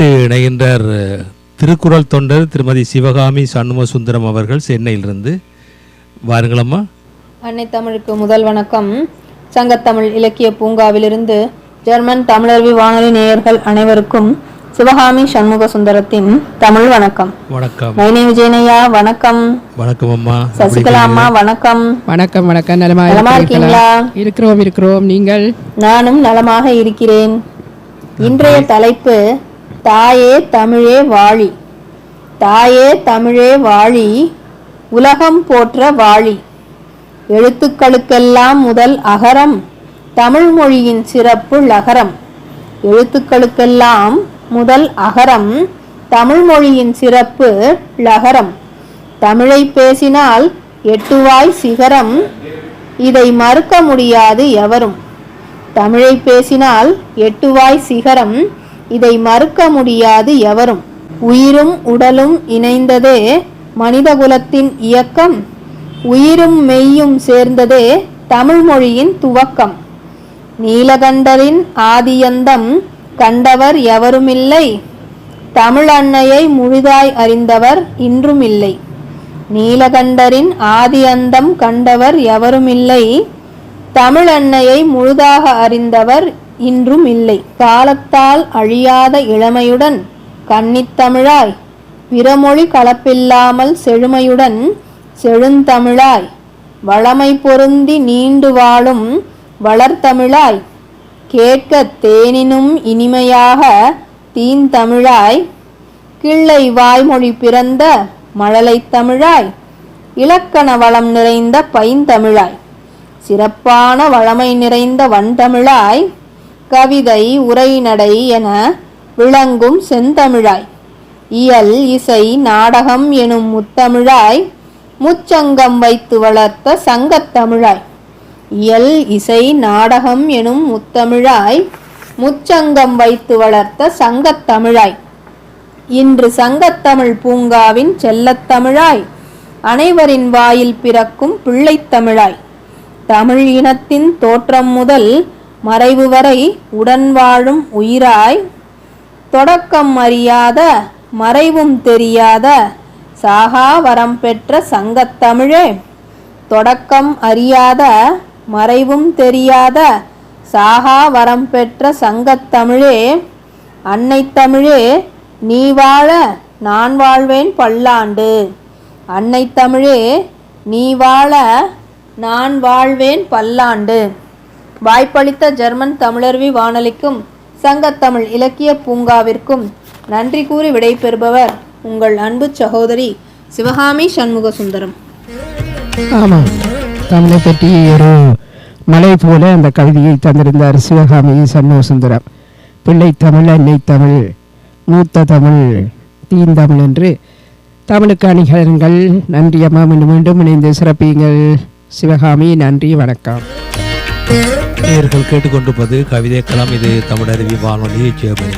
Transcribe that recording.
அடுத்து இணைகின்றார் திருக்குறள் தொண்டர் திருமதி சிவகாமி சண்முக சுந்தரம் அவர்கள் சென்னையிலிருந்து. வாருங்களம்மா அன்னை தமிழுக்கு முதல் வணக்கம். சங்கத்தமிழ் இலக்கிய பூங்காவிலிருந்து ஜெர்மன் தமிழர்வி வானொலி நேயர்கள் அனைவருக்கும் சிவகாமி சண்முக சுந்தரத்தின் தமிழ் வணக்கம். வணக்கம். நைனி விஜயனையா வணக்கம். வணக்கம் அம்மா. சசிகலா அம்மா வணக்கம். வணக்கம் வணக்கம். நலமா நலமா இருக்கீங்களா? இருக்கிறோம் இருக்கிறோம். நீங்கள்? நானும் நலமாக இருக்கிறேன். இன்றைய தலைப்பு தாயே தமிழே வாழி. தாயே தமிழே வாழி உலகம் போற்ற வாழி. எழுத்துக்களுக்கெல்லாம் முதல் அகரம் தமிழ் மொழியின் சிறப்பு லகரம். எழுத்துக்களுக்கெல்லாம் முதல் அகரம் தமிழ் மொழியின் சிறப்பு லகரம். தமிழை பேசினால் எட்டுவாய் சிகரம் இதை மறுக்க முடியாது எவரும். தமிழை பேசினால் எட்டுவாய் சிகரம் இதை மறுக்க முடியாது எவரும். உயிரும் உடலும் இணைந்ததே மனிதகுலத்தின் இயக்கம். உயிரும் மெய்யும் சேர்ந்ததே தமிழ்மொழியின் துவக்கம். நீலகண்டரின் ஆதியந்தம் கண்டவர் எவருமில்லை. தமிழ் அன்னையை முழுதாய் அறிந்தவர் இன்றும் இல்லை நீலகண்டரின் ஆதி அந்தம் கண்டவர் எவருமில்லை. தமிழ் அன்னையை முழுதாக அறிந்தவர் இன்றும் இல்லை. காலத்தால் அழியாத இளமையுடன் கன்னித்தமிழாய் பிறமொழி கலப்பில்லாமல் செழுமையுடன் செழுந்தமிழாய் வளமை பொருந்தி நீண்டு வாழும் வளர்த்தமிழாய் கேட்க தேனினும் இனிமையாக தீந்தமிழாய் கிள்ளை வாய்மொழி பிறந்த மழலைத் தமிழாய் இலக்கண வளம் நிறைந்த பைந்தமிழாய் சிறப்பான வளமை நிறைந்த வண்டமிழாய் கவிதை உரைநடை என விளங்கும் செந்தமிழாய். இயல் இசை நாடகம் எனும் முத்தமிழாய் முச்சங்கம் வைத்து வளர்த்த சங்கத்தமிழாய். இயல் இசை நாடகம் எனும் முத்தமிழாய் முச்சங்கம் வைத்து வளர்த்த சங்கத்தமிழாய். இன்று சங்கத்தமிழ் பூங்காவின் செல்லத்தமிழாய். அனைவரின் வாயில் பிறக்கும் பிள்ளைத்தமிழாய். தமிழ் இனத்தின் தோற்றம் முதல் மறைவு வரை உடன் வாழும் உயிராய் தொடக்கம் அறியாத மறைவும் தெரியாத சாகா வரம் பெற்ற சங்கத்தமிழே தொடக்கம் அறியாத மறைவும் தெரியாத சாகா வரம் பெற்ற சங்கத்தமிழே அன்னை தமிழே நீ வாழ நான் வாழ்வேன் பல்லாண்டு. அன்னை தமிழே நீ வாழ நான் வாழ்வேன் பல்லாண்டு. வாய்ப்பளித்த ஜெர்மன் தமிழர்வி வானொலிக்கும் சங்கத்தமிழ் இலக்கிய பூங்காவிற்கும் நன்றி கூறி விடைபெறுபவர் உங்கள் அன்பு சகோதரி சிவகாமி சண்முக சுந்தரம் ஆமாம். தமிழை பற்றி ஒரு மலை போல அந்த கவிதையை தந்திருந்தார் சிவகாமி சண்முக சுந்தரம் பிள்ளை தமிழ் அன்னை தமிழ் மூத்த தமிழ் தீந்தமிழ் என்று தமிழுக்கு அணிகலன்கள். நன்றி அம்மா மீண்டும் மீண்டும் இணைந்து சிறப்பியுங்கள். சிவகாமி நன்றி வணக்கம். நேயர்கள் கேட்டுக்கொண்டிருப்பது கவிதை கலாம் இது தமிழருவி வானொலி ஜெர்மனி